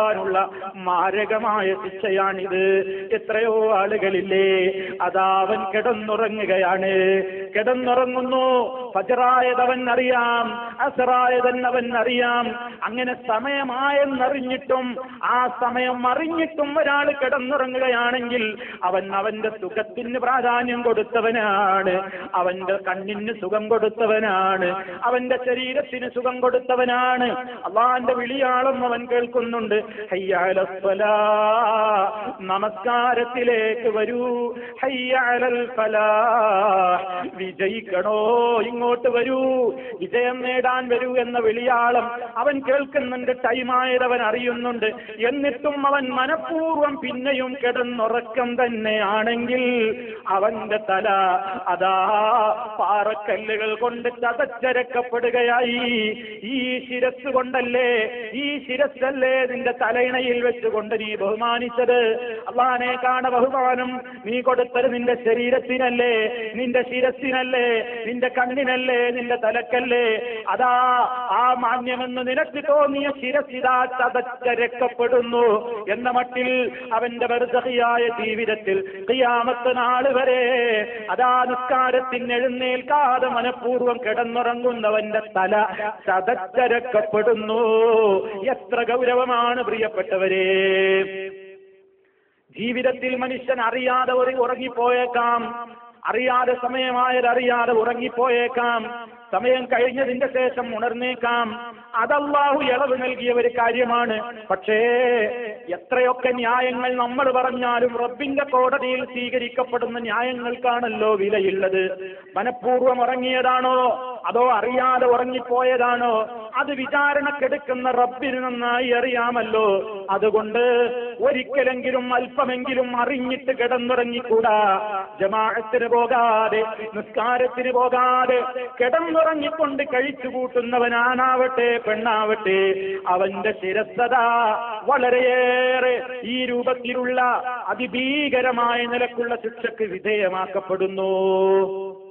ാനുള്ള മാരകമായ ശിക്ഷയാണിത്. എത്രയോ ആളുകളില്ലേ അതാവൻ കിടന്നുറങ്ങുകയാണ്. കിടന്നുറങ്ങുന്നു. ഫജറായതവൻ അറിയാം അസറായതൻ അവൻ അറിയാം. അങ്ങനെ സമയമായെന്നറിഞ്ഞിട്ടും ആ സമയം അറിഞ്ഞിട്ടും ഒരാൾ കിടന്നുറങ്ങുകയാണെങ്കിൽ അവൻ അവന്റെ സുഖത്തിന് പ്രാധാന്യം കൊടുത്തവനാണ്. അവന്റെ കണ്ണിന് സുഖം കൊടുത്തവനാണ്. അവന്റെ ശരീരത്തിന് സുഖം കൊടുത്തവനാണ്. അള്ളാന്റെ വിളിയാളും അവൻ കേൾക്കുന്നുണ്ട്. നമസ്കാരത്തിലേക്ക് വരൂ. ഹയ്യാലൽ ഫലാ വിജയിക്കണോ ഇങ്ങോട്ട് വരൂ. വിജയം നേടാൻ വരൂ എന്ന വിളിയാളം അവൻ കേൾക്കുന്നുണ്ട് ടൈമായതവൻ അറിയുന്നുണ്ട്. എന്നിട്ടും അവൻ മനഃപൂർവം പിന്നെയും കിടന്നുറക്കം തന്നെയാണെങ്കിൽ അവന്റെ തല അതാ പാറക്കല്ലുകൾ കൊണ്ട് ചതച്ചരക്കപ്പെടുകയായി. ഈ ശിരസ് കൊണ്ടല്ലേ ഈ ശിരസ്സല്ലേ നിന്റെ തലയിണയിൽ വെച്ചുകൊണ്ട് നീ ബഹുമാനിച്ചത്. അള്ളഹാനേക്കാണ് കാണ ബഹുമാനം നീ കൊടുത്തത് നിന്റെ ശരീരത്തിനല്ലേ. നിന്റെ ശിരസിനല്ലേ നിന്റെ കണ്ണിനല്ലേ. നിന്റെ തലക്കല്ലേ. അതാ ആ മാന്യമെന്ന് നിനക്ക് തോന്നിയ ശിരസിതാ ചതച്ച രക്കപ്പെടുന്നു എന്ന മട്ടിൽ അവന്റെ വെറുതയായ ജീവിതത്തിൽ ക്രിയാമത്ത് നാൾ വരെ അതാ നിസ്കാരത്തിന് എഴുന്നേൽക്കാതെ മനഃപൂർവം കിടന്നുറങ്ങുന്നവന്റെ തല ചതച്ചരക്കപ്പെടുന്നു എത്ര ഗൗരവമാണ് പ്രിയപ്പെട്ടവരെ ജീവിതത്തിൽ മനുഷ്യൻ അറിയാതെ ഒരു ഉറങ്ങിപ്പോയേക്കാം. അറിയാതെ സമയമായത് അറിയാതെ ഉറങ്ങിപ്പോയേക്കാം. സമയം കഴിഞ്ഞതിന്റെ ശേഷം ഉണർന്നേക്കാം. അതല്ലാഹു ഇളവ് നൽകിയ ഒരു കാര്യമാണ്. പക്ഷേ എത്രയൊക്കെ ന്യായങ്ങൾ നമ്മൾ പറഞ്ഞാലും റബ്ബിന്റെ കോടതിയിൽ സ്വീകരിക്കപ്പെടുന്ന ന്യായങ്ങൾക്കാണല്ലോ വിലയുള്ളത്. മനഃപൂർവം ഉറങ്ങിയതാണോ? അതോ അറിയാതെ ഉറങ്ങിപ്പോയതാണോ? അത് വിചാരണക്കെടുക്കുന്ന റബ്ബിന് നന്നായി അറിയാമല്ലോ. അതുകൊണ്ട് ഒരിക്കലെങ്കിലും അല്പമെങ്കിലും അറിഞ്ഞിട്ട് കിടന്നുറങ്ങിക്കൂടാ. ജമാഅത്തിന് പോകാതെ നിസ്കാരത്തിന് പോകാതെ കിടന്നുറങ്ങിക്കൊണ്ട് കഴിച്ചു കൂട്ടുന്നവനാണാവട്ടെ പെണ്ണാവട്ടെ. അവന്റെ ശിരസത വളരെയേറെ ഈ രൂപത്തിലുള്ള അതിഭീകരമായ നിലക്കുള്ള ശിക്ഷക്ക് വിധേയമാക്കപ്പെടുന്നു.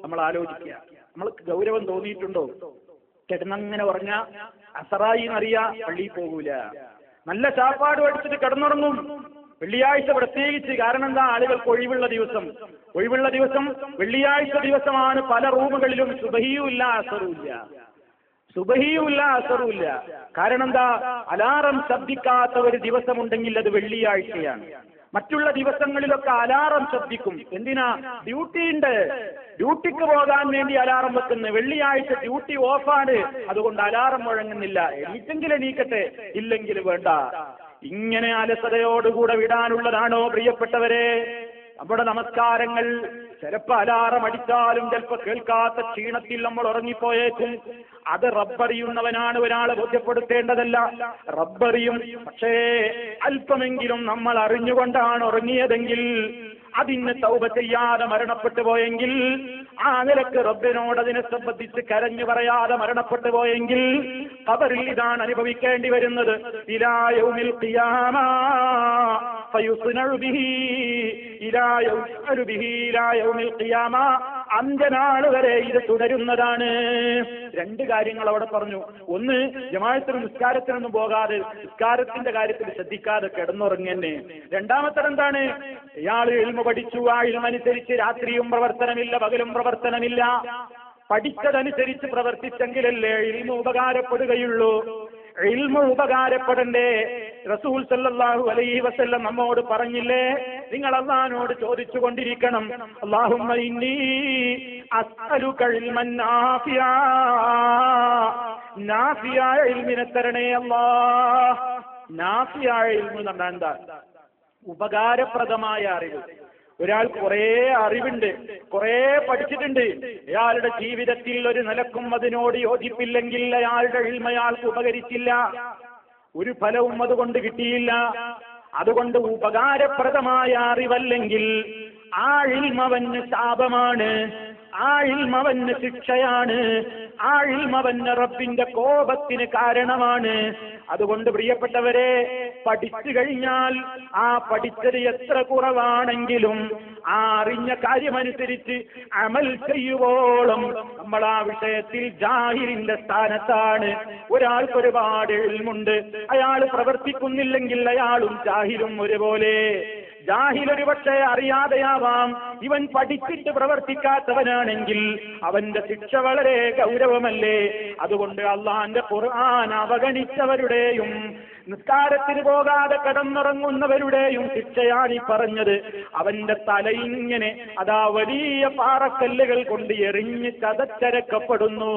നമ്മൾ ആലോചിക്കുക. നമ്മൾക്ക് ഗൗരവം തോന്നിയിട്ടുണ്ടോ? കിടന്നങ്ങനെ ഉറങ്ങ അസറായി എന്നറിയാ പള്ളിയിൽ പോകൂല. നല്ല ചാപ്പാട് എടുത്തിട്ട് കിടന്നുറങ്ങും. വെള്ളിയാഴ്ച പ്രത്യേകിച്ച് കാരണം എന്താ ആളുകൾക്ക് ഒഴിവുള്ള ദിവസം. ഒഴിവുള്ള ദിവസം വെള്ളിയാഴ്ച ദിവസമാണ് പല റൂമുകളിലും സുബഹിയുമില്ല അസറുമില്ല സുബഹിയുമില്ല അസറുമില്ല കാരണം എന്താ അലാറം ശബ്ദിക്കാത്ത ഒരു ദിവസമുണ്ടെങ്കിൽ അത് വെള്ളിയാഴ്ചയാണ്. മറ്റുള്ള ദിവസങ്ങളിലൊക്കെ അലാറം ശബ്ദിക്കും എന്തിനാ? ഡ്യൂട്ടി ഉണ്ട് ഡ്യൂട്ടിക്ക് പോകാൻ വേണ്ടി അലാറം വെക്കുന്നു. വെള്ളിയാഴ്ച ഡ്യൂട്ടി ഓഫാണ്. അതുകൊണ്ട് അലാറം മുഴങ്ങുന്നില്ല എണീറ്റെങ്കിൽ എണീക്കട്ടെ. ഇല്ലെങ്കിൽ വേണ്ട. ഇങ്ങനെ അലസതയോടുകൂടെ വിടാനുള്ളതാണോ പ്രിയപ്പെട്ടവരെ? നമ്മുടെ നമസ്കാരങ്ങൾ ചിലപ്പോ അലാറം അടിച്ചാലും ചിലപ്പോ കേൾക്കാത്ത ക്ഷീണത്തിൽ നമ്മൾ ഉറങ്ങിപ്പോയേക്കും. അത് റബ്ബറിയുന്നവനാണ് ഒരാളെ ബോധ്യപ്പെടുത്തേണ്ടതല്ല. റബ്ബറിയും പക്ഷേ അല്പമെങ്കിലും നമ്മൾ അറിഞ്ഞുകൊണ്ടാണ് ഉറങ്ങിയതെങ്കിൽ അതിന് തൗബ ചെയ്യാതെ മരണപ്പെട്ടു പോയെങ്കിൽ ആ നിലയ്ക്ക് റബ്ബിനോട് അതിനെ സംബന്ധിച്ച് കരഞ്ഞു പറയാതെ മരണപ്പെട്ടു പോയെങ്കിൽ കബറിൽ ഇതാണ് അനുഭവിക്കേണ്ടി വരുന്നത്. ഇലായൗമിൽ ഖിയാമ. അന്ത്യനാൾ വരെ ഇത് തുടരുന്നതാണ്. രണ്ട് കാര്യങ്ങൾ അവിടെ പറഞ്ഞു. ഒന്ന് ജമാഅത്തിന് നിസ്കാരത്തിനൊന്നും പോകാതെ നിസ്കാരത്തിന്റെ കാര്യത്തിൽ ശ്രദ്ധിക്കാതെ കിടന്നുറങ്ങന്നെ. രണ്ടാമത്തെ എന്താണ്? ഇയാൾ എഴുമ പഠിച്ചു. ആ ഇൽമനുസരിച്ച് രാത്രിയും പ്രവർത്തനമില്ല പകലും പ്രവർത്തനമില്ല. പഠിച്ചതനുസരിച്ച് പ്രവർത്തിച്ചെങ്കിലല്ലേ ഇൽമ ഉപകാരപ്പെടുകയുള്ളൂ. ഇൽമ ഉപകാരപ്പെടണ്ടേ? റസൂൽ സല്ലല്ലാഹു അലൈഹി വസല്ലം നമ്മോട് പറഞ്ഞില്ലേ? നിങ്ങൾ അള്ളഹാനോട് ചോദിച്ചു കൊണ്ടിരിക്കണം അള്ളാഹുമ്മ ഇന്നി അസ്അലുക മന്നാഫിയാ നാഫിയാ. നാഫിയായ ഇൽമിനെ തരണേ അല്ലാ. നാഫിയായ ഇൽമു എന്താ? ഉപകാരപ്രദമായ അറിവ്. ഒരാൾ കുറെ അറിവുണ്ട് കുറെ പഠിച്ചിട്ടുണ്ട്. അയാളുടെ ജീവിതത്തിൽ ഒരു നിലക്കും അതിനോട് യോജിപ്പില്ലെങ്കിൽ അയാളുടെ ഇൽമ ഉപകരിച്ചില്ല. ഒരു ഫലവും അതുകൊണ്ട് കിട്ടിയില്ല. അതുകൊണ്ട് ഉപകാരപ്രദമായ അറിവല്ലെങ്കിൽ ആ ഇൽമവന് ശാപമാണ്. ആ ശിക്ഷയാണ്. ആ ഇൽമവന് റബ്ബിന്റെ കോപത്തിന് കാരണമാണ്. അതുകൊണ്ട് പ്രിയപ്പെട്ടവരെ പഠിച്ചു കഴിഞ്ഞാൽ ആ പഠിച്ചത് എത്ര കുറവാണെങ്കിലും ആ അറിഞ്ഞ കാര്യമനുസരിച്ച് അമൽ ചെയ്യുവോളം നമ്മൾ ആ വിഷയത്തിൽ ജാഹിലിന്റെ സ്ഥാനത്താണ്. ഒരാൾക്ക് ഒരുപാട് എഴുമുണ്ട്. അയാൾ പ്രവർത്തിക്കുന്നില്ലെങ്കിൽ അയാളും ജാഹിരും ഒരുപോലെ. ജാഹിൽ ഒരു പക്ഷേ അറിയാതെയാവാം. ഇവൻ പഠിച്ചിട്ട് പ്രവർത്തിക്കാത്തവനാണെങ്കിൽ അവന്റെ ശിക്ഷ വളരെ ഗൗരവമല്ലേ? അതുകൊണ്ട് അള്ളാന്റെ ഖുർആൻ അവഗണിച്ചവരുടെയും നിസ്കാരത്തിന് പോകാതെ കിടന്നുറങ്ങുന്നവരുടെയും ശിക്ഷയാണ് ഈ പറഞ്ഞത്. അവന്റെ തലയിങ്ങനെ അതാ വലിയ പാറക്കല്ലുകൾ കൊണ്ട് എറിഞ്ഞ് ചതച്ചരക്കപ്പെടുന്നു.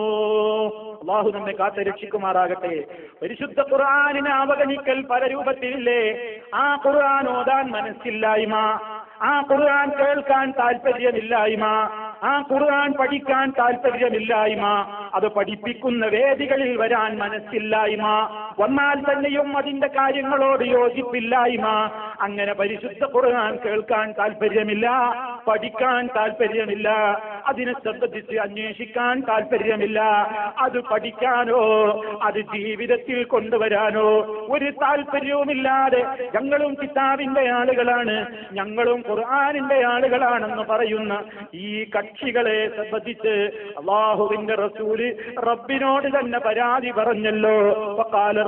അള്ളാഹു നമ്മെ കാത്ത് രക്ഷിക്കുമാറാകട്ടെ. പരിശുദ്ധ ഖുർആാനിനെ അവഗണിക്കൽ പല രൂപത്തിലില്ലേ? ആ ഖുർആൻ ഓതാൻ മനസ്സില്ലായ്മ. ആ ഖുർആൻ കേൾക്കാൻ താല്പര്യമില്ലായ്മ. ആ ഖുർആൻ പഠിക്കാൻ താല്പര്യമില്ലായ്മ അത് പഠിപ്പിക്കുന്ന വേദികളിൽ വരാൻ മനസ്സില്ലായ്മ വന്നാൽ തന്നെയും അതിന്റെ കാര്യങ്ങളോട് യോജിപ്പില്ലായ്മ അങ്ങനെ പരിശുദ്ധ ഖുർആൻ കേൾക്കാൻ താല്പര്യമില്ല പഠിക്കാൻ താല്പര്യമില്ല. അതിനെ സംബന്ധിച്ച് അന്വേഷിക്കാൻ താല്പര്യമില്ല അത് പഠിക്കാനോ അത് ജീവിതത്തിൽ കൊണ്ടുവരാനോ ഒരു താല്പര്യവുമില്ലാതെ ഞങ്ങളും കിതാബിന്റെ ആളുകളാണ് ഞങ്ങളും ഖുർആാനിന്റെ ആളുകളാണെന്ന് പറയുന്ന ഈ കക്ഷികളെ സംബന്ധിച്ച് അള്ളാഹുവിന്റെ റസൂൽ റബ്ബിനോട് തന്നെ പരാതി പറഞ്ഞല്ലോ.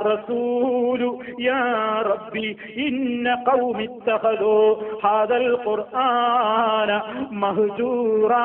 റസൂലു യാ റബ്ബി ഇന്ന ഖൗമി ഇത്തഖദു ഹാദൽ ഖുർആന മഹജൂറാ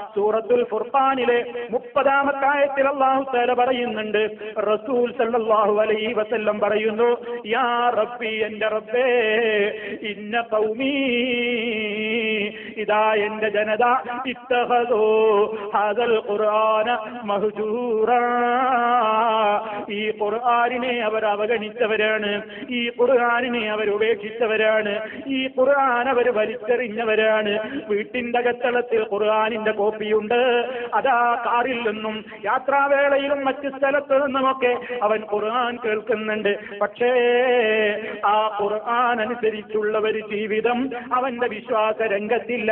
സൂറത്തുൽ ഫുർഖാനിലെ മുപ്പതാമത്തെ ആയത്തിൽ അള്ളാഹു തആല പറയുന്നുണ്ട്. റസൂൽ സല്ലല്ലാഹു അലൈഹി വസല്ലം പറയുന്നു യാ റബ്ബി എന്റെ റബ്ബേ ഇന്ന ഖൗമീ ഇതാ എന്റെ ജനത ഇത്തഹദോ ഹദൽ ഖുർആന മഹ്ജൂറാ. ഈ ഖുർആനിനെ അവർ അവഗണിച്ചവരാണ് ഈ ഖുർആനിനെ അവർ ഉപേക്ഷിച്ചവരാണ് ഈ ഖുർആൻ അവർ വലിച്ചെറിഞ്ഞവരാണ്. വീട്ടിന്റെ അകത്തളത്തിൽ ഖുർആനിന്റെ കോപ്പിയുണ്ട് അതാ കാറിൽ നിന്നും യാത്രാവേളയിലും മറ്റ് സ്ഥലത്തു നിന്നുമൊക്കെ അവൻ ഖുർആൻ കേൾക്കുന്നുണ്ട് പക്ഷേ ആ ഖുർആൻ അനുസരിച്ചുള്ള ഒരു ജീവിതം അവന്റെ വിശ്വാസ രംഗത്തില്ല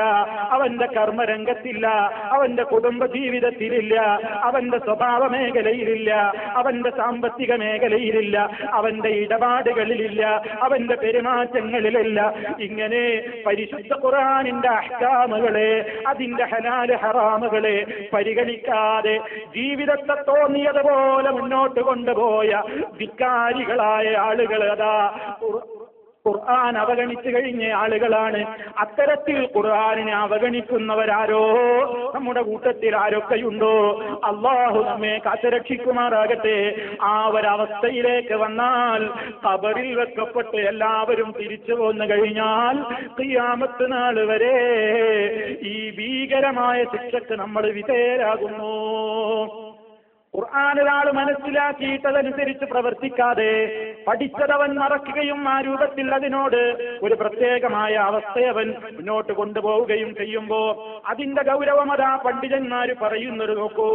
അവന്റെ കർമ്മ രംഗത്തില്ല അവന്റെ കുടുംബ ജീവിതത്തിലില്ല അവന്റെ സ്വഭാവ മേഖലയിലില്ല അവന്റെ സാമ്പത്തിക മേഖലയിലില്ല അവന്റെ ഇടപാടുകളിലില്ല അവന്റെ പെരുമാറ്റങ്ങളിലില്ല ഇങ്ങനെ പരിശുദ്ധ ഖുർആനിന്റെ അഹ്കാമുകളെ അതിന്റെ ഹലാൽ ഹറാമുകളെ പരിഗണിക്കാതെ ജീവിതത്തെ തോന്നിയതുപോലെ മുന്നോട്ട് കൊണ്ടുപോയ ധിക്കാരികളായ ആളുകൾ അതാ ഖുർആൻ അവഗണിച്ചു കഴിഞ്ഞ ആളുകളാണ്. അത്തരത്തിൽ ഖുർആനിനെ അവഗണിക്കുന്നവരാരോ? നമ്മുടെ കൂട്ടത്തിൽ ആരൊക്കെയുണ്ടോ? അള്ളാഹു നമ്മെ കാത്തുരക്ഷിക്കുമാറാകട്ടെ. ആ ഒരവസ്ഥയിലേക്ക് വന്നാൽ കബറിൽ വെക്കപ്പെട്ട് എല്ലാവരും തിരിച്ചു പോന്നു കഴിഞ്ഞാൽ ക്രിയാമത്ത് നാൾ വരെ ഈ ഭീകരമായ ശിക്ഷക്ക് നമ്മൾ വിധേയരാകുന്നു. ഖുർആൻ ഒരാൾ മനസ്സിലാക്കിയിട്ടതനുസരിച്ച് പ്രവർത്തിക്കാതെ പഠിച്ചതവൻ മറക്കുകയും ആ രൂപത്തിൽ അതിനോട് ഒരു പ്രത്യേകമായ അവസ്ഥയവൻ മുന്നോട്ട് കൊണ്ടുപോവുകയും ചെയ്യുമ്പോ അതിന്റെ ഗൗരവം അതാ പണ്ഡിതന്മാര് പറയുന്നത് നോക്കൂ.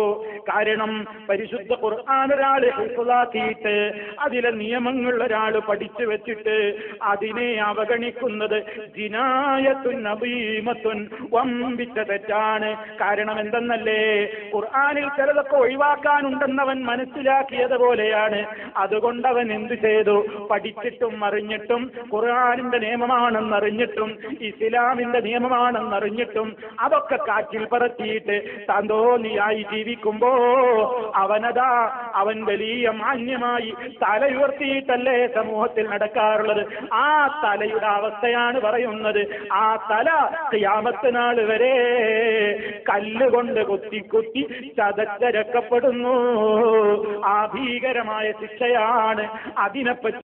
കാരണം പരിശുദ്ധ ഖുർആൻ ഒരാൾ ഹിഫ്ളാക്കിയിട്ട് അതിലെ നിയമങ്ങൾ ഒരാൾ പഠിച്ചു വെച്ചിട്ട് അതിനെ അവഗണിക്കുന്നത് ജിനായത്തുൻ നബീമത്തുൻ വമ്പിച്ച തെറ്റാണ്. കാരണം എന്തെന്നല്ലേ? ഖുർആനിൽ ചിലതൊക്കെ ഒഴിവാക്കാനുണ്ടെന്നവൻ മനസ്സിലാക്കിയത് പോലെയാണ്. അതുകൊണ്ട് അവൻ എന്ത് ചെയ്തു? പഠിച്ചിട്ടും അറിഞ്ഞിട്ടും ഖുർആനിന്റെ നിയമമാണെന്നറിഞ്ഞിട്ടും ഇസ്ലാമിന്റെ നിയമമാണെന്നറിഞ്ഞിട്ടും അതൊക്കെ കാറ്റിൽ പറത്തിയിട്ട് താൻ തോന്നിയായി ജീവിക്കുമ്പോ അവനതാ അവൻ വലിയ മാന്യമായി തലയുയർത്തിയിട്ടല്ലേ സമൂഹത്തിൽ നടക്കാറുള്ളത്? ആ തലയുടെ അവസ്ഥയാണ് പറയുന്നത്. ആ തല ക്യാമത്ത് നാൾ വരെ കല്ലുകൊണ്ട് കുത്തി കുത്തി ചതച്ചരക്കപ്പെടുന്നു. ആ ഭീകരമായ ശിക്ഷയാണ് അതിനെപ്പറ്റി